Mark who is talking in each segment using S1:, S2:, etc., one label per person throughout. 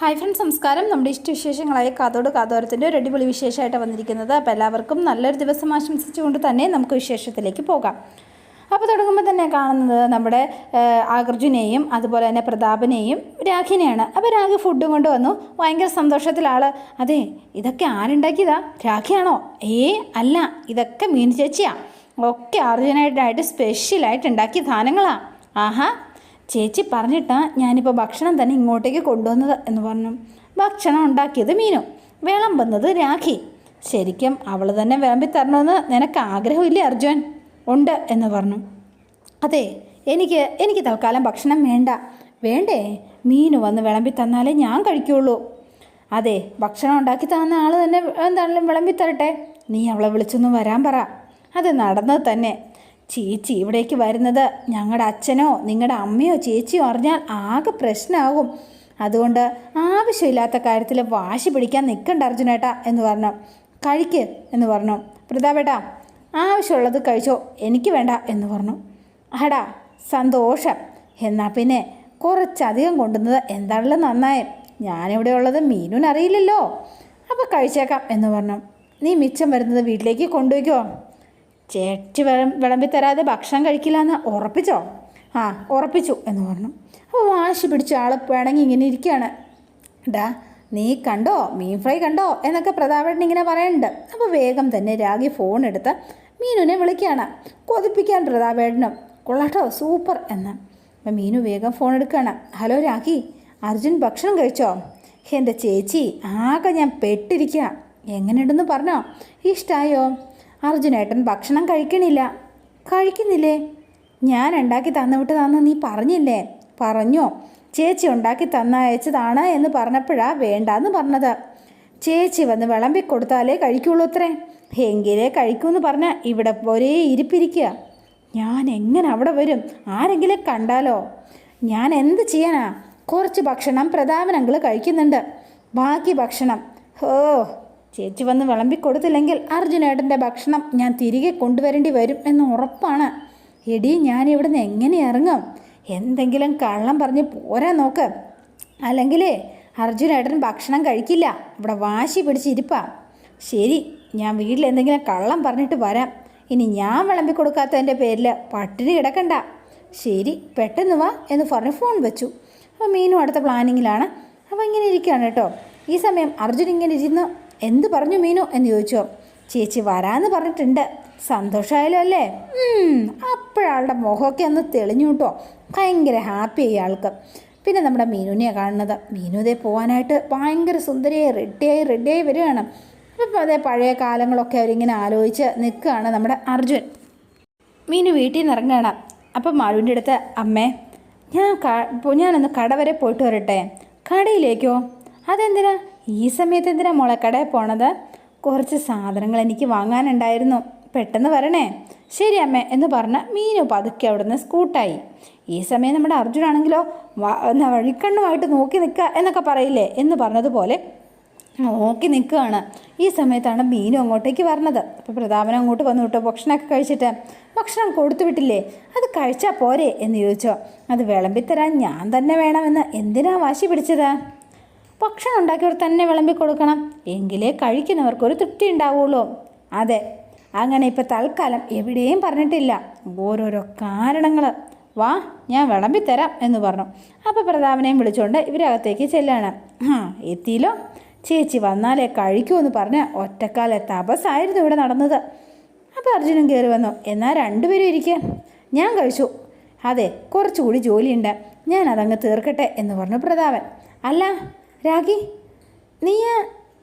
S1: Hi friends നമസ്കാരം. നമ്മുടെ ഇഷ്ടവിശേഷങ്ങളായ കാതോട് കാതോരത്തിന്റെ ഒരു അടിപൊളി വിശേഷമായിട്ട് വന്നിരിക്കുന്നത്. അപ്പോൾ എല്ലാവർക്കും നല്ലൊരു ദിവസം ആശംസിച്ചുകൊണ്ട് തന്നെ നമുക്ക് വിശേഷത്തിലേക്ക് പോകാം. അപ്പോൾ തുടങ്ങുമ്പോൾ തന്നെ കാണുന്നത് നമ്മുടെ അർജുനെയും അതുപോലെ തന്നെ പ്രതാപനെയും രാഖിനെയാണ്. അപ്പോൾ രാഖി ഫുഡ് കൊണ്ട് വന്നു. ഭയങ്കര സന്തോഷത്തിലാൾ അതെ ഇതൊക്കെ ആരുണ്ടാക്കിയതാ? രാഖിയാണോ? ഏ അല്ല ഇതൊക്കെ മീൻ ചേച്ചിയാ. ഒക്കെ അർജുനായിട്ടായിട്ട് സ്പെഷ്യലായിട്ട് ഉണ്ടാക്കിയ സാധനങ്ങളാണ് ആഹാ ചേച്ചി പറഞ്ഞിട്ടാ ഞാനിപ്പോൾ ഭക്ഷണം തന്നെ ഇങ്ങോട്ടേക്ക് കൊണ്ടുവന്നത് എന്ന് പറഞ്ഞു. ഭക്ഷണം ഉണ്ടാക്കിയത് മീനു. വിളമ്പുന്നത് രാഖി. ശരിക്കും അവൾ തന്നെ വിളമ്പി തരണമെന്ന് നിനക്ക് ആഗ്രഹമില്ലേ അർജുൻ? ഉണ്ട് എന്ന് പറഞ്ഞു. അതെ എനിക്ക് എനിക്ക് തൽക്കാലം ഭക്ഷണം വേണ്ട. വേണ്ടേ? മീനു വന്ന് വിളമ്പി തന്നാലേ ഞാൻ കഴിക്കുള്ളൂ. അതെ ഭക്ഷണം ഉണ്ടാക്കി തന്ന ആൾ തന്നെ എന്താണെങ്കിലും വിളമ്പി തരട്ടെ. നീ അവളെ വിളിച്ചൊന്നും വരാൻ പറ. അത് നടന്നത് തന്നെ. ചേച്ചി ഇവിടേക്ക് വരുന്നത് ഞങ്ങളുടെ അച്ഛനോ നിങ്ങളുടെ അമ്മയോ ചേച്ചിയോ അറിഞ്ഞാൽ ആകെ പ്രശ്നമാകും അതുകൊണ്ട് ആവശ്യമില്ലാത്ത കാര്യത്തിൽ വാശി പിടിക്കാൻ നിൽക്കണ്ട അർജുനേട്ടാ എന്ന് പറഞ്ഞു. കഴിക്ക് എന്ന് പറഞ്ഞു. പ്രതാപേട്ടാ ആവശ്യമുള്ളത് കഴിച്ചോ എനിക്ക് വേണ്ട എന്ന് പറഞ്ഞു. അടാ സന്തോഷം. എന്നാൽ പിന്നെ കുറച്ചധികം കൊണ്ടുവന്നത് എന്താണല്ലോ നന്നായി. ഞാനിവിടെ ഉള്ളത് മീനുനറിയില്ലല്ലോ അപ്പോൾ കഴിച്ചേക്കാം എന്ന് പറഞ്ഞു. നീ മിച്ചം വരുന്നത് വീട്ടിലേക്ക് കൊണ്ടുപോയിക്കോ. ചേച്ചി വിളം വിളമ്പി തരാതെ ഭക്ഷണം കഴിക്കില്ല എന്ന് ഉറപ്പിച്ചോ? ആ ഉറപ്പിച്ചു എന്ന് പറഞ്ഞു. അപ്പോൾ വാശി പിടിച്ച ആൾ വേണമെങ്കിൽ ഇങ്ങനെ ഇരിക്കുകയാണ് ഡാ നീ കണ്ടോ? മീൻ ഫ്രൈ കണ്ടോ? എന്നൊക്കെ പ്രതാപേട്ടൻ ഇങ്ങനെ പറയുന്നുണ്ട് അപ്പോൾ വേഗം തന്നെ രാഗി ഫോൺ എടുത്ത് മീനുവിനെ വിളിക്കുകയാണ് കൊതിപ്പിക്കാൻ പ്രതാപേട്ടനും. കൊള്ളാട്ടോ സൂപ്പർ എന്ന്. അപ്പം മീനു വേഗം ഫോൺ എടുക്കുകയാണ് ഹലോ രാഖി അർജുൻ ഭക്ഷണം കഴിച്ചോ? എന്റെ ചേച്ചി ആകെ ഞാൻ പെട്ടിരിക്കുക എങ്ങനെയുണ്ടെന്ന് പറഞ്ഞോ? ഇഷ്ടായോ? അർജുനേട്ടൻ ഭക്ഷണം കഴിക്കണില്ല. കഴിക്കുന്നില്ലേ? ഞാൻ ഉണ്ടാക്കി തന്നുവിട്ടതാന്ന് നീ പറഞ്ഞില്ലേ? പറഞ്ഞോ. ചേച്ചി ഉണ്ടാക്കി തന്നയച്ചതാണ് എന്ന് പറഞ്ഞപ്പോഴാ വേണ്ടാന്ന് പറഞ്ഞത്. ചേച്ചി വന്ന് വിളമ്പി കൊടുത്താലേ കഴിക്കുള്ളൂ അത്രേ. എങ്കിലേ കഴിക്കുമെന്ന് പറഞ്ഞാൽ ഇവിടെ ഒരേ ഇരിപ്പിരിക്കുക ഞാൻ എങ്ങനെ അവിടെ വരും? ആരെങ്കിലും കണ്ടാലോ? ഞാൻ എന്ത് ചെയ്യാനാ? കുറച്ച് ഭക്ഷണം പ്രതാപനങ്ങൾ കഴിക്കുന്നുണ്ട്. ബാക്കി ഭക്ഷണം. ഹോ. ചേച്ചി വന്ന് വിളമ്പി കൊടുത്തില്ലെങ്കിൽ അർജുനേട്ടന്റെ ഭക്ഷണം ഞാൻ തിരികെ കൊണ്ടുവരേണ്ടി വരും എന്ന് ഉറപ്പാണ്. എടി ഞാൻ ഇവിടുന്ന് എങ്ങനെ ഇറങ്ങും? എന്തെങ്കിലും കള്ളം പറഞ്ഞ് പോരാ നോക്ക്. അല്ലെങ്കിലേ അർജുനേട്ടൻ ഭക്ഷണം കഴിക്കില്ല. ഇവിടെ വാശി പിടിച്ചിരിപ്പാ ശരി ഞാൻ വീട്ടിൽ എന്തെങ്കിലും കള്ളം പറഞ്ഞിട്ട് വരാം. ഇനി ഞാൻ വിളമ്പി കൊടുക്കാത്തതിന്റെ പേരിൽ പട്ടിണി കിടക്കണ്ട. ശരി പെട്ടെന്ന് വാ എന്ന് പറഞ്ഞ് ഫോൺ വെച്ചു. അപ്പോൾ മീനും അടുത്ത പ്ലാനിങ്ങിലാണ് അപ്പോൾ ഇങ്ങനെ ഇരിക്കുകയാണ് കേട്ടോ. ഈ സമയം അർജുൻ ഇങ്ങനെ ഇരുന്ന് എന്ത് പറഞ്ഞു മീനു എന്ന് ചോദിച്ചോ? ചേച്ചി വരാന്ന് പറഞ്ഞിട്ടുണ്ട്. സന്തോഷമായാലോ അല്ലേ? അപ്പോഴാളുടെ മുഖമൊക്കെ ഒന്ന് തെളിഞ്ഞു കേട്ടോ. ഭയങ്കര ഹാപ്പി ആൾക്ക്. പിന്നെ നമ്മുടെ മീനുവിനെയാണ് കാണുന്നത്. മീനു ഇതേ പോകാനായിട്ട് ഭയങ്കര സുന്ദരിയായി റെഡിയായി റെഡിയായി വരികയാണ്. അപ്പോൾ അതേ പഴയ കാലങ്ങളൊക്കെ അവരിങ്ങനെ ആലോചിച്ച് നിൽക്കുകയാണ് നമ്മുടെ അർജുൻ. മീനു വീട്ടിൽ നിന്ന് ഇറങ്ങണം അപ്പം മാളുവിന്റെ അടുത്ത് അമ്മേ ഞാൻ ഞാനൊന്ന് കട വരെ പോയിട്ട് വരട്ടെ. കടയിലേക്കോ? അതെന്തിനാ? ഈ സമയത്ത് എന്തിനാ മുളക്കടയിൽ പോണത്? കുറച്ച് സാധനങ്ങൾ എനിക്ക് വാങ്ങാനുണ്ടായിരുന്നു. പെട്ടെന്ന് വരണേ. ശരി അമ്മ എന്ന് പറഞ്ഞ് മീനു പതുക്കെ അവിടുന്ന് സ്കൂട്ടായി. ഈ സമയം നമ്മുടെ അർജുനാണെങ്കിലോ വഴിക്കണ്ണുമായിട്ട് നോക്കി നിൽക്കുക എന്നൊക്കെ പറയില്ലേ എന്ന് പറഞ്ഞതുപോലെ നോക്കി നിൽക്കുകയാണ്. ഈ സമയത്താണ് മീനു അങ്ങോട്ടേക്ക് വരണത്. അപ്പോൾ പ്രതാപൻ അങ്ങോട്ട് വന്നു വിട്ടോ ഭക്ഷണമൊക്കെ കഴിച്ചിട്ട്. ഭക്ഷണം കൊടുത്തു വിട്ടില്ലേ? അത് കഴിച്ചാൽ പോരെ എന്ന് ചോദിച്ചോ. അത് വിളമ്പിത്തരാൻ ഞാൻ തന്നെ വേണമെന്ന് എന്തിനാ വാശി പിടിച്ചത്? ഭക്ഷണം ഉണ്ടാക്കിയവർ തന്നെ വിളമ്പി കൊടുക്കണം. എങ്കിലേ കഴിക്കുന്നവർക്കൊരു തൃപ്തി ഉണ്ടാവുള്ളൂ. അതെ അങ്ങനെ ഇപ്പോൾ തൽക്കാലം എവിടെയും പറഞ്ഞിട്ടില്ല. ഓരോരോ കാരണങ്ങൾ വാ ഞാൻ വിളമ്പിത്തരാം എന്ന് പറഞ്ഞു. അപ്പോൾ പ്രതാപനെയും വിളിച്ചുകൊണ്ട് ഇവരകത്തേക്ക് ചെല്ലാണ്. ആ എത്തിയില്ലോ? ചേച്ചി വന്നാലേ കഴിക്കൂ എന്ന് പറഞ്ഞ് ഒറ്റക്കാലെ തപസ്സായിരുന്നു ഇവിടെ നടന്നത്. അപ്പോൾ അർജുനൻ കയറി വന്നു. എന്നാൽ രണ്ടുപേരും ഇരിക്കുക ഞാൻ കഴിച്ചു. അതെ കുറച്ചുകൂടി ജോലിയുണ്ട്. ഞാൻ അതങ്ങ് തീർക്കട്ടെ എന്ന് പറഞ്ഞു പ്രതാപൻ. അല്ല രാഗി നീ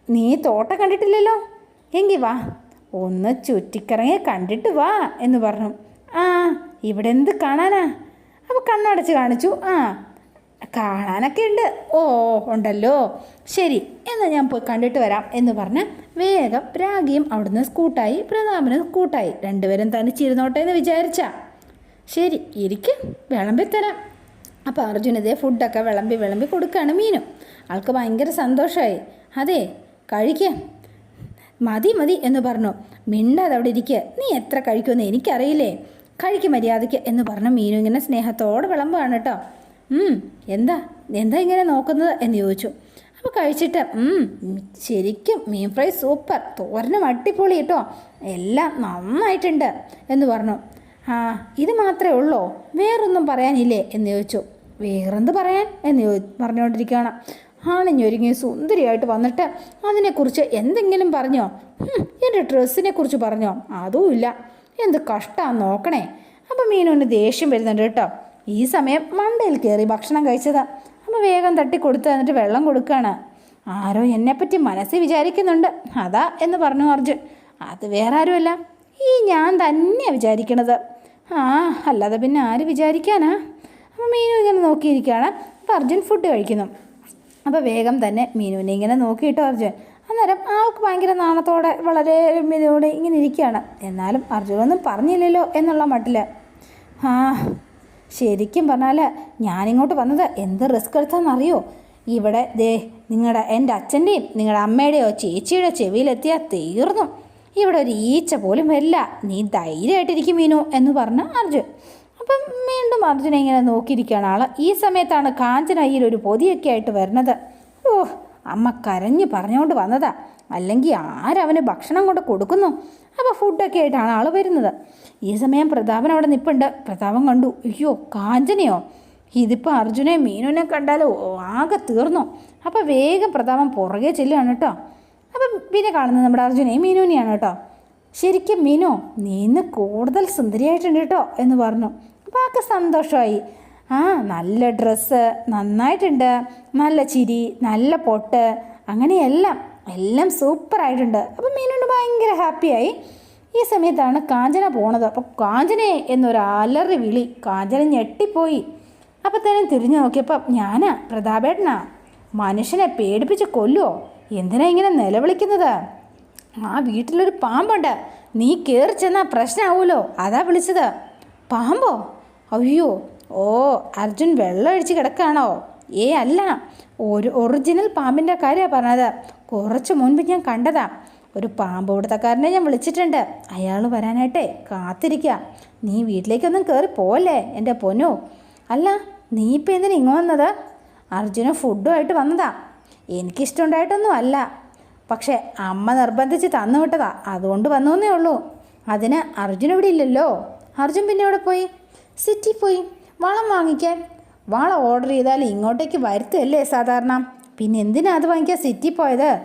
S1: നീ തോട്ടം കണ്ടിട്ടില്ലല്ലോ? എങ്കിൽ വാ ഒന്ന് ചുറ്റിക്കറങ്ങി കണ്ടിട്ട് വാ എന്ന് പറഞ്ഞു. ആ ഇവിടെ എന്ത് കാണാനാ? അപ്പോൾ കണ്ണടച്ച് കാണിച്ചു. ആ കാണാനൊക്കെ ഉണ്ട്. ഓ ഉണ്ടല്ലോ. ശരി എന്നാൽ ഞാൻ പോയി കണ്ടിട്ട് വരാം എന്ന് പറഞ്ഞ് വേഗം രാഗിയും അവിടുന്ന് സ്കൂട്ടായി പ്രതാപനും സ്കൂട്ടായി. രണ്ടുപേരും തനിച്ചിരുന്നോട്ടെ എന്ന് വിചാരിച്ച. ശരി ഇരിക്കും വിളമ്പിത്തരാം അപ്പോൾ അർജുൻ ഇതേ ഫുഡൊക്കെ വിളമ്പി വിളമ്പി കൊടുക്കുകയാണ് മീനും. ആൾക്ക് ഭയങ്കര സന്തോഷമായി അതെ കഴിക്കാം. മതി മതി എന്ന് പറഞ്ഞു. മിണ്ടാതെ അവിടെ ഇരിക്കുക നീ എത്ര കഴിക്കുമെന്ന് എനിക്കറിയില്ലേ. കഴിക്കും മര്യാദയ്ക്ക് എന്ന് പറഞ്ഞു മീനു ഇങ്ങനെ സ്നേഹത്തോടെ വിളമ്പാണ് കേട്ടോ. എന്താ? എന്താ ഇങ്ങനെ നോക്കുന്നത് എന്ന് ചോദിച്ചു. അപ്പോൾ കഴിച്ചിട്ട് "ഉം, ശരിക്കും മീൻ ഫ്രൈ സൂപ്പർ. തോരനും അടിപൊളി കേട്ടോ. എല്ലാം നന്നായിട്ടുണ്ട് എന്ന് പറഞ്ഞു. ആ ഇത് മാത്രമേ ഉള്ളോ? വേറൊന്നും പറയാനില്ലേ എന്ന് ചോദിച്ചു. വേറെന്ത് പറയാൻ എന്ന് പറഞ്ഞുകൊണ്ടിരിക്കുകയാണ് ആണിഞ്ഞൊരുങ്ങി സുന്ദരിയായിട്ട് വന്നിട്ട് അതിനെക്കുറിച്ച് എന്തെങ്കിലും പറഞ്ഞോ? എന്റെ ഡ്രസ്സിനെ കുറിച്ച് പറഞ്ഞോ? അതുമില്ല എന്ത് കഷ്ടമാണ് നോക്കണേ. അപ്പം മീനുവിന് ദേഷ്യം വരുന്നുണ്ട് കേട്ടോ. ഈ സമയം മണ്ടയിൽ കയറി ഭക്ഷണം കഴിച്ചതാ. അപ്പോൾ വേഗം തട്ടി കൊടുത്ത് എന്നിട്ട് വെള്ളം കൊടുക്കുകയാണ്. ആരോ എന്നെപ്പറ്റി മനസ്സിൽ വിചാരിക്കുന്നുണ്ട്. അതാ എന്ന് പറഞ്ഞു അർജുൻ. അത് വേറെ ആരുമല്ല. ഈ ഞാൻ തന്നെയാണ് വിചാരിക്കണത്. ആ അല്ലാതെ പിന്നെ ആര് വിചാരിക്കാനാ? അപ്പോൾ മീനു ഇങ്ങനെ നോക്കിയിരിക്കുകയാണ്. അപ്പോൾ അർജുൻ ഫുഡ് കഴിക്കുന്നു. അപ്പോൾ വേഗം തന്നെ മീനുവിനെ ഇങ്ങനെ നോക്കിയിട്ടോ അർജുൻ. അന്നേരം ആൾക്ക് ഭയങ്കര നാണത്തോടെ വളരെ ഇതോടെ ഇങ്ങനെ ഇരിക്കുകയാണ്. എന്നാലും അർജുനൊന്നും പറഞ്ഞില്ലല്ലോ എന്നുള്ള മട്ടിൽ ആ ശരിക്കും പറഞ്ഞാൽ ഞാനിങ്ങോട്ട് വന്നത് എന്ത് റിസ്ക് എടുത്താണെന്നറിയോ? ഇവിടെ ദേ നിങ്ങളുടെ എന്റെ അച്ഛന്റെയും നിങ്ങളുടെ അമ്മയുടെയോ ചേച്ചിയുടെ ചെവിയിലെത്തിയാൽ തീർന്നു. ഇവിടെ ഒരു ഈച്ച പോലും വരില്ല. നീ ധൈര്യമായിട്ടിരിക്കും മീനു എന്ന് പറഞ്ഞ അർജുൻ. അപ്പം വീണ്ടും അർജുനെ ഇങ്ങനെ നോക്കിയിരിക്കുകയാണ് ആൾ. ഈ സമയത്താണ് കാഞ്ചന ഒരു പൊതിയൊക്കെ ആയിട്ട് വരുന്നത്. ഓ അമ്മ കരഞ്ഞ് പറഞ്ഞുകൊണ്ട് വന്നതാ. അല്ലെങ്കിൽ ആരവന് ഭക്ഷണം കൊണ്ട് കൊടുക്കുന്നു? അപ്പോൾ ഫുഡൊക്കെ ആയിട്ടാണ് ആൾ വരുന്നത്. ഈ സമയം പ്രതാപൻ അവിടെ നിൽപ്പുണ്ട് പ്രതാപൻ കണ്ടു അയ്യോ കാഞ്ചനയോ? ഇതിപ്പോൾ അർജുനെ മീനുവിനെ കണ്ടാൽ ആകെ തീർന്നു. അപ്പോൾ വേഗം പ്രതാപൻ പുറകെ ചെല്ലുകയാണ് കേട്ടോ. അപ്പം പിന്നെ കാണുന്നത് നമ്മുടെ അർജുനെയും മീനുവിനെയാണ് കേട്ടോ. ശരിക്കും മീനോ? നീന്ന് കൂടുതൽ സുന്ദരിയായിട്ടുണ്ട് കേട്ടോ എന്ന് പറഞ്ഞു. അപ്പോൾ ആൾക്ക് സന്തോഷമായി. ആ നല്ല ഡ്രസ്സ് നന്നായിട്ടുണ്ട്. നല്ല ചിരി നല്ല പൊട്ട് അങ്ങനെയെല്ലാം എല്ലാം സൂപ്പറായിട്ടുണ്ട് അപ്പം മീനുണ്ട് ഭയങ്കര ഹാപ്പിയായി ഈ സമയത്താണ് കാഞ്ചന പോണത്. അപ്പോൾ കാഞ്ചനെ എന്നൊരു അലറി വിളി കാഞ്ചന ഞെട്ടിപ്പോയി. അപ്പം തന്നെ തിരിഞ്ഞു നോക്കിയപ്പോൾ ഞാനാ പ്രതാപേട്ടനാ. മനുഷ്യനെ പേടിപ്പിച്ച് കൊല്ലുവോ? എന്തിനാ ഇങ്ങനെ നിലവിളിക്കുന്നത്? ആ വീട്ടിലൊരു പാമ്പുണ്ട്. നീ കയറി ചെന്നാൽ പ്രശ്നമാവുമല്ലോ അതാ വിളിച്ചത്. പാമ്പോ? അയ്യോ ഓ അർജുൻ വെള്ളം അഴിച്ച് കിടക്കാണോ ഏ അല്ല. ഒരു ഒറിജിനൽ പാമ്പിന്റെ കാര്യമാണ് പറഞ്ഞത്. കുറച്ച് മുൻപ് ഞാൻ കണ്ടതാ. ഒരു പാമ്പ് കൊടുത്തക്കാരനെ ഞാൻ വിളിച്ചിട്ടുണ്ട്. അയാൾ വരാനായിട്ടേ കാത്തിരിക്കുക നീ വീട്ടിലേക്കൊന്നും കയറി പോവല്ലേ എന്റെ പൊന്നു? അല്ല നീ ഇപ്പം എന്തിനാ ഇങ്ങോ വന്നത്? അർജുന ഫുഡുമായിട്ട് വന്നതാ. എനിക്കിഷ്ടമുണ്ടായിട്ടൊന്നും അല്ല. പക്ഷേ അമ്മ നിർബന്ധിച്ച് തന്നു വിട്ടതാ. അതുകൊണ്ട് വന്നു എന്നേ ഉള്ളൂ. അതിന് അർജുന ഇവിടെ ഇല്ലല്ലോ. അർജുൻ പിന്നെ എവിടെ പോയി? സിറ്റി പോയി. വളം വാങ്ങിക്കാൻ. വളം ഓർഡർ ചെയ്താൽ ഇങ്ങോട്ടേക്ക് വരുത്തല്ലേ സാധാരണ. പിന്നെ എന്തിനാ അത് വാങ്ങിക്കാൻ സിറ്റി പോയത്?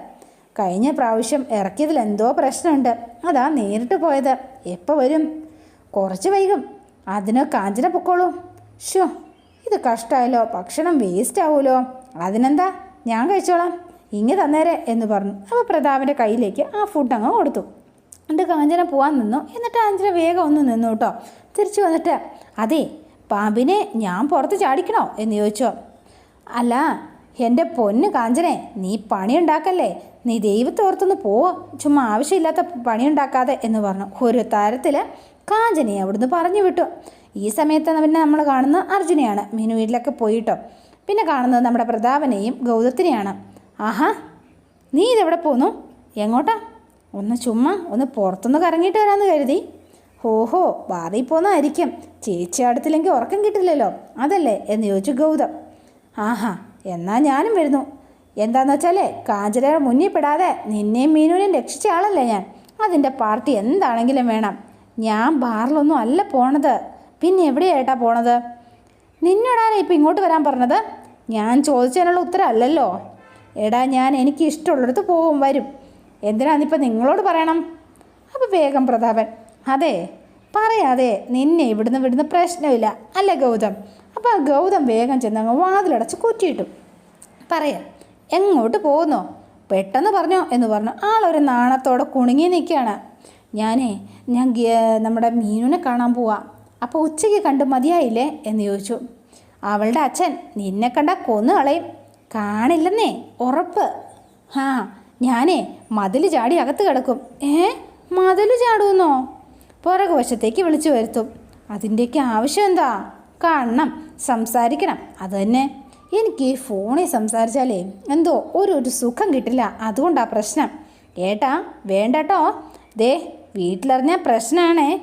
S1: കഴിഞ്ഞ പ്രാവശ്യം ഇറക്കിയതിൽ എന്തോ പ്രശ്നമുണ്ട്. അതാ നേരിട്ട് പോയത്. എപ്പോൾ വരും? കുറച്ച് വൈകും. അതിന് കാഞ്ചന പൊക്കോളൂ. ഷോ ഇത് കഷ്ടമായല്ലോ ഭക്ഷണം വേസ്റ്റ് ആവുമല്ലോ അതിനെന്താ? ഞാൻ കഴിച്ചോളാം. ഇങ്ങ് തന്നേരെ എന്ന് പറഞ്ഞു. അപ്പോൾ പ്രതാപന്റെ കയ്യിലേക്ക് ആ ഫുഡ് അങ്ങ് കൊടുത്തു. എന്നിട്ട് കാഞ്ചന പോകാൻ നിന്നു? എന്നിട്ട് കാഞ്ചന വേഗം ഒന്ന് നിന്നു കേട്ടോ. തിരിച്ചു വന്നിട്ട് അതെ പാമ്പിനെ ഞാൻ പുറത്ത് ചാടിക്കണോ? എന്ന് ചോദിച്ചോ. അല്ല എന്റെ പൊന്ന് കാഞ്ചനെ നീ പണിയുണ്ടാക്കല്ലേ? നീ ദൈവത്തെ ഓർത്തൊന്ന് പോവോ. ചുമ്മാ ആവശ്യമില്ലാത്ത പണിയുണ്ടാക്കാതെ എന്ന് പറഞ്ഞു. ഒരു തരത്തിൽ കാഞ്ചനെ അവിടുന്ന് പറഞ്ഞു വിട്ടു. ഈ സമയത്ത് പിന്നെ നമ്മൾ കാണുന്ന അർജുനെയാണ് മീനു വീട്ടിലൊക്കെ പോയിട്ടോ. പിന്നെ കാണുന്നത് നമ്മുടെ പ്രതാപനെയും ഗൗതത്തിനെയാണ്. ആഹാ നീ ഇതെവിടെ പോന്നു? എങ്ങോട്ടാ? ഒന്ന് ചുമ്മാ ഒന്ന് പുറത്തുനിന്ന് കറങ്ങിയിട്ട് വരാമെന്ന് കരുതി. ഹോഹോ ബാറിൽ പോന്നായിരിക്കും. ചേച്ചി അടുത്തില്ലെങ്കിൽ ഉറക്കം കിട്ടില്ലല്ലോ. അതല്ലേ? എന്ന് ചോദിച്ചു ഗൗതം. ആഹാ എന്നാ ഞാനും വരുന്നു. എന്താന്ന് വെച്ചാലേ കാഞ്ചനയുടെ മുന്നിൽ പെടാതെ നിന്നെയും മീനുവിനെയും രക്ഷിച്ച ആളല്ലേ ഞാൻ. അതിന്റെ പാർട്ടി എന്താണെങ്കിലും വേണം. ഞാൻ ബാറിലൊന്നും അല്ല പോണത്. പിന്നെ എവിടെയായിട്ടാണ് പോണത്? നിന്നോടാണ് ഇപ്പം ഇങ്ങോട്ട് വരാൻ പറഞ്ഞത്? ഞാൻ ചോദിച്ചതിനുള്ള ഉത്തരം അല്ലല്ലോ. എടാ ഞാൻ എനിക്ക് ഇഷ്ടമുള്ളിടത്ത് പോകും വരും. എന്തിനാന്നിപ്പോൾ നിങ്ങളോട് പറയണം? അപ്പോൾ വേഗം പ്രതാപൻ അതെ പറയാതെ നിന്നെ ഇവിടുന്ന് വിടുന്ന പ്രശ്നമില്ല അല്ലേ ഗൗതം. അപ്പോൾ ഗൗതം വേഗം ചെന്നങ്ങ് വാതിലടച്ച് കുറ്റിയിട്ടു. പറയാം എങ്ങോട്ട് പോകുന്നോ പെട്ടെന്ന് പറഞ്ഞോ എന്ന് പറഞ്ഞു. ആളൊരു നാണത്തോടെ കുണുങ്ങി നിൽക്കുകയാണ് ഞാനേ ഞാൻ നമ്മുടെ മീനുവിനെ കാണാൻ പോവാം. അപ്പോൾ ഉച്ചയ്ക്ക് കണ്ട് മതിയായില്ലേ എന്ന് ചോദിച്ചു. അവളുടെ അച്ഛൻ നിന്നെ കണ്ട കൊന്നു കളയും. കാണില്ലെന്നേ ഉറപ്പ്. ആ ഞാനേ മതിൽ ചാടി അകത്ത് കിടക്കും. ഏ? മതിൽ ചാടുമെന്നോ പുറകു വശത്തേക്ക് വിളിച്ചു വരുത്തും. അതിന്റെയൊക്കെ ആവശ്യം എന്താ? കാണണം സംസാരിക്കണം. അതുതന്നെ എനിക്ക് ഈ ഫോണിൽ സംസാരിച്ചാലേ എന്തോ ഒരു ഒരു സുഖം കിട്ടില്ല. അതുകൊണ്ടാ പ്രശ്നം. ഏട്ടാ വേണ്ടട്ടോ? ദേ വീട്ടിലറിഞ്ഞാൽ പ്രശ്നമാണേ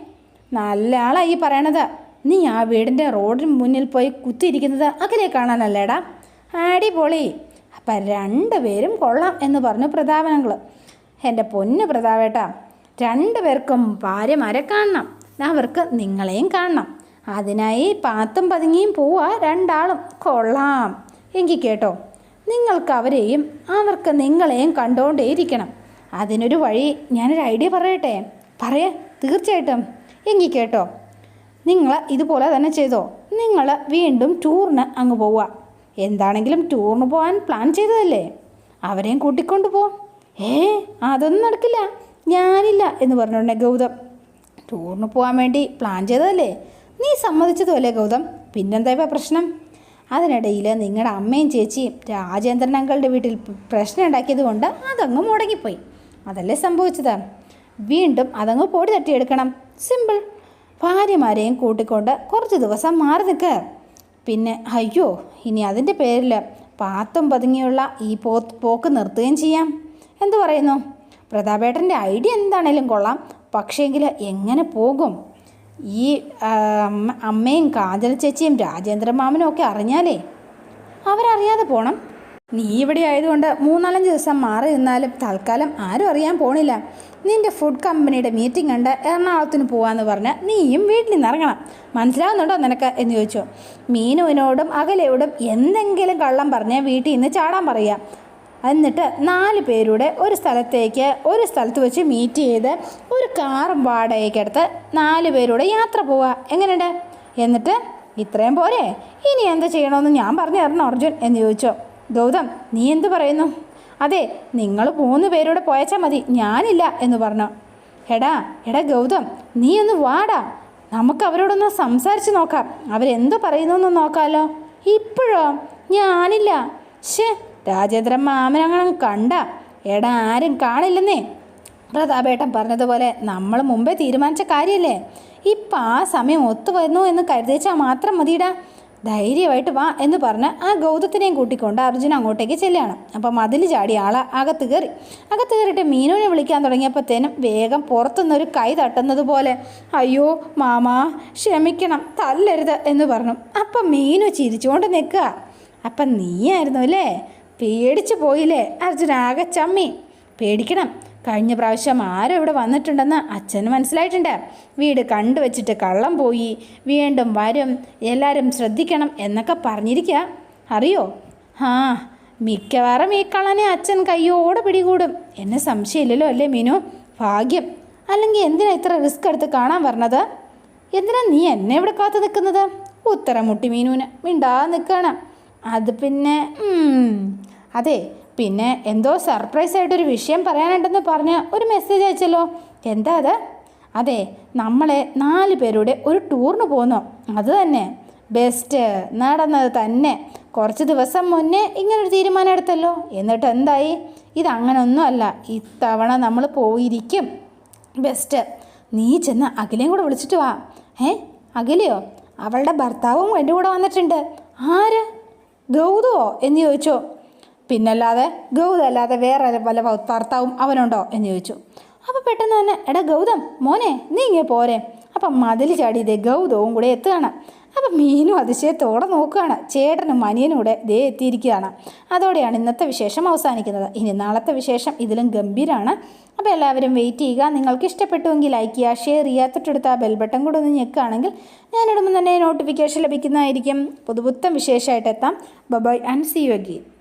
S1: നല്ല ആളായി പറയണത്. നീ ആ വീടിന്റെ റോഡിന് മുന്നിൽ പോയി കുത്തിയിരിക്കുന്നത് അകലെ കാണാനല്ലേടാ? അടിപൊളി. അപ്പം രണ്ടുപേരും കൊള്ളാം എന്ന് പറഞ്ഞു പ്രതാപനങ്ങൾ എന്റെ പൊന്ന് പ്രതാപേട്ടാ രണ്ടു പേർക്കും ഭാര്യമാരെ കാണണം. അവർക്ക് നിങ്ങളെയും കാണണം. അതിനായി പാത്തും പതുങ്ങിയും പോവാ രണ്ടാളും. കൊള്ളാം. എങ്കിൽ കേട്ടോ നിങ്ങൾക്ക് അവരെയും അവർക്ക് നിങ്ങളെയും കണ്ടുകൊണ്ടേയിരിക്കണം അതിനൊരു വഴി ഞാനൊരു ഐഡിയ പറയട്ടെ? പറയാ തീർച്ചയായിട്ടും. എങ്കിൽ കേട്ടോ നിങ്ങൾ ഇതുപോലെ തന്നെ ചെയ്തോ? നിങ്ങൾ വീണ്ടും ടൂറിന് അങ്ങ് പോവുക എന്താണെങ്കിലും ടൂറിന് പോകാൻ പ്ലാൻ ചെയ്തതല്ലേ? അവരെയും കൂട്ടിക്കൊണ്ട് പോ. ഏ അതൊന്നും നടക്കില്ല. ഞാനില്ല എന്ന് പറഞ്ഞോണ്ടേ ഗൗതം. ടൂറിന് പോകാൻ വേണ്ടി പ്ലാൻ ചെയ്തതല്ലേ? നീ സമ്മതിച്ചതുമല്ലേ ഗൗതം? പിന്നെന്താ പ്രശ്നം? അതിനിടയിൽ നിങ്ങളുടെ അമ്മയും ചേച്ചിയും രാജേന്ദ്രൻ അങ്കളുടെ വീട്ടിൽ പ്രശ്നം ഉണ്ടാക്കിയത് കൊണ്ട് അതങ്ങ് മുടങ്ങിപ്പോയി. അതല്ലേ സംഭവിച്ചത്? വീണ്ടും അതങ്ങ് പൊടി തട്ടിയെടുക്കണം. സിമ്പിൾ ഭാര്യമാരെയും കൂട്ടിക്കൊണ്ട് കുറച്ച് ദിവസം മാറി നിൽക്കുക പിന്നെ അയ്യോ ഇനി അതിന്റെ പേരിൽ പാത്തും പതുങ്ങിയുള്ള ഈ പോ പോക്ക് നിർത്തുകയും ചെയ്യാം. എന്തു പറയുന്നു? പ്രതാപേട്ടന്റെ ഐഡിയ എന്താണേലും കൊള്ളാം. പക്ഷേങ്കിൽ എങ്ങനെ പോകും? ഈ അമ്മയും കാജൽ ചേച്ചിയും രാജേന്ദ്ര മാമനും ഒക്കെ അറിഞ്ഞാലേ? അവരറിയാതെ പോണം. നീ ഇവിടെ ആയതുകൊണ്ട് മൂന്നാലഞ്ച് ദിവസം മാറി നിന്നാലും തൽക്കാലം ആരും അറിയാൻ പോണില്ല. നിന്റെ ഫുഡ് കമ്പനിയുടെ മീറ്റിംഗ് ഉണ്ട് എറണാകുളത്തിന് പോകാമെന്ന് പറഞ്ഞ് നീയും വീട്ടിൽ നിന്ന് ഇറങ്ങണം. മനസ്സിലാവുന്നുണ്ടോ നിനക്ക്? എന്ന് ചോദിച്ചു. മീനുവിനോടും അകലയോടും എന്തെങ്കിലും കള്ളം പറഞ്ഞ് വീട്ടിൽ നിന്ന് ചാടാൻ പറയുക. എന്നിട്ട് നാല് പേരുടെ ഒരു സ്ഥലത്തേക്ക് ഒരു സ്ഥലത്ത് വെച്ച് മീറ്റ് ചെയ്ത് ഒരു കാറും വാടകയ്ക്കെടുത്ത് നാല് പേരുടെ യാത്ര പോവുക എങ്ങനെയുണ്ട്? എന്നിട്ട് ഇത്രയും പോരെ. ഇനി എന്താ ചെയ്യണമെന്ന് ഞാൻ പറഞ്ഞു തരണം അർജുൻ എന്ന് ചോദിച്ചോ. ഗൗതം നീ എന്ത് പറയുന്നു? അതെ നിങ്ങൾ മൂന്ന് പേരോട് പോയച്ചാൽ മതി ഞാനില്ല എന്ന് പറഞ്ഞു. എടാ എടാ ഗൗതം നീ ഒന്ന് വാടാ. നമുക്ക് അവരോടൊന്ന് സംസാരിച്ച് നോക്കാം. അവരെന്തോ പറയുന്നു നോക്കാമല്ലോ ഇപ്പോഴോ? ഞാനില്ല. ഷേ രാജേന്ദ്രൻ മാമനങ്ങനെ കണ്ട. എടാ ആരും കാണില്ലെന്നേ. പ്രതാപേട്ടൻ പറഞ്ഞതുപോലെ നമ്മൾ മുമ്പേ തീരുമാനിച്ച കാര്യമല്ലേ ഇപ്പം ആ സമയം ഒത്തു വരുന്നു എന്ന് കരുതിച്ചാൽ മാത്രം മതിയിടാ. ധൈര്യമായിട്ട് വാ എന്ന് പറഞ്ഞ് ആ ഗൗതത്തിനെയും കൂട്ടിക്കൊണ്ട് അർജുൻ അങ്ങോട്ടേക്ക് ചെല്ലുകയാണ്. അപ്പം മതിൽ ചാടി ആളെ അകത്ത് കയറി. അകത്ത് കയറിയിട്ട് മീനുവിനെ വിളിക്കാൻ തുടങ്ങിയപ്പോഴത്തേനും വേഗം പുറത്തുനിന്നൊരു കൈ തട്ടുന്നത് പോലെ അയ്യോ മാമാ ക്ഷമിക്കണം തല്ലരുത് എന്ന് പറഞ്ഞു. അപ്പം മീനു ചിരിച്ചുകൊണ്ട് നിൽക്കുക. അപ്പം നീയായിരുന്നു അല്ലേ? പേടിച്ചു പോയില്ലേ അർജുൻ ആകെ ചമ്മി. പേടിക്കണം കഴിഞ്ഞ പ്രാവശ്യം ആരും ഇവിടെ വന്നിട്ടുണ്ടെന്ന് അച്ഛന് മനസ്സിലായിട്ടുണ്ട്. വീട് കണ്ടുവച്ചിട്ട് കള്ളം പോയി. വീണ്ടും വരും. എല്ലാവരും ശ്രദ്ധിക്കണം എന്നൊക്കെ പറഞ്ഞിരിക്കുക അറിയോ? ആ മിക്കവാറും ഈ കള്ളനെ അച്ഛൻ കയ്യോടെ പിടികൂടും. എന്നെ സംശയമില്ലല്ലോ അല്ലേ മീനു? ഭാഗ്യം. അല്ലെങ്കിൽ എന്തിനാ ഇത്ര റിസ്ക് എടുത്ത് കാണാൻ പറഞ്ഞത് എന്തിനാ നീ എന്നെ ഇവിടെ കാത്തു നിൽക്കുന്നത്? ഉത്തരം മുട്ടി മീനുവിന് മിണ്ടാ നിൽക്കണം അത് പിന്നെ അതെ പിന്നെ എന്തോ സർപ്രൈസ് ആയിട്ടൊരു വിഷയം പറയാനുണ്ടെന്ന് പറഞ്ഞ് ഒരു മെസ്സേജ് അയച്ചല്ലോ. എന്താ അത്? അതെ നമ്മളെ നാല് പേരുടെ ഒരു ടൂറിന് പോന്നു. അത് തന്നെ. ബെസ്റ്റ് നടന്നത് തന്നെ. കുറച്ച് ദിവസം മുന്നേ ഇങ്ങനൊരു തീരുമാനം എടുത്തല്ലോ. എന്നിട്ട് എന്തായി? ഇതങ്ങനൊന്നുമല്ല ഇത്തവണ നമ്മൾ പോയിരിക്കും. ബെസ്റ്റ് നീ ചെന്ന് അഖിലയും കൂടെ വിളിച്ചിട്ട് വാ. ഏ? അഖിലയോ? അവളുടെ ഭർത്താവും എന്റെ കൂടെ വന്നിട്ടുണ്ട്. ആര്? ഗൗതമോ? എന്ന് ചോദിച്ചു. പിന്നല്ലാതെ ഗൗതം അല്ലാതെ വേറെ വല്ല ഭർത്താവും അവനുണ്ടോ എന്ന് ചോദിച്ചു. അപ്പോൾ പെട്ടെന്ന് തന്നെ എടാ ഗൗതം മോനെ നീ ഇങ്ങനെ പോരെ. അപ്പം മതിൽ ചാടി ഇതേ ഗൗതവും കൂടെ എത്തുകയാണ്. അപ്പം മീനും അതിശയത്തോടെ നോക്കുകയാണ്. ചേട്ടനും മനിയനും കൂടെ ദേ എത്തിയിരിക്കുകയാണ്. അതോടെയാണ് ഇന്നത്തെ വിശേഷം അവസാനിക്കുന്നത്. ഇനി നാളത്തെ വിശേഷം ഇതിലും ഗംഭീരമാണ് അപ്പോൾ എല്ലാവരും വെയിറ്റ് ചെയ്യുക. നിങ്ങൾക്ക് ഇഷ്ടപ്പെട്ടുവെങ്കിൽ ലൈക്ക് ചെയ്യുക ഷെയർ ചെയ്യുക. തൊട്ടടുത്ത് ആ ബെൽബട്ടൺ കൂടെ ഒന്ന് ഞെക്കുകയാണെങ്കിൽ ഞാനിടുമ്പോൾ തന്നെ നോട്ടിഫിക്കേഷൻ ലഭിക്കുന്നതായിരിക്കും. പുതുപുത്തം വിശേഷമായിട്ട് എത്താം. Bye and see you again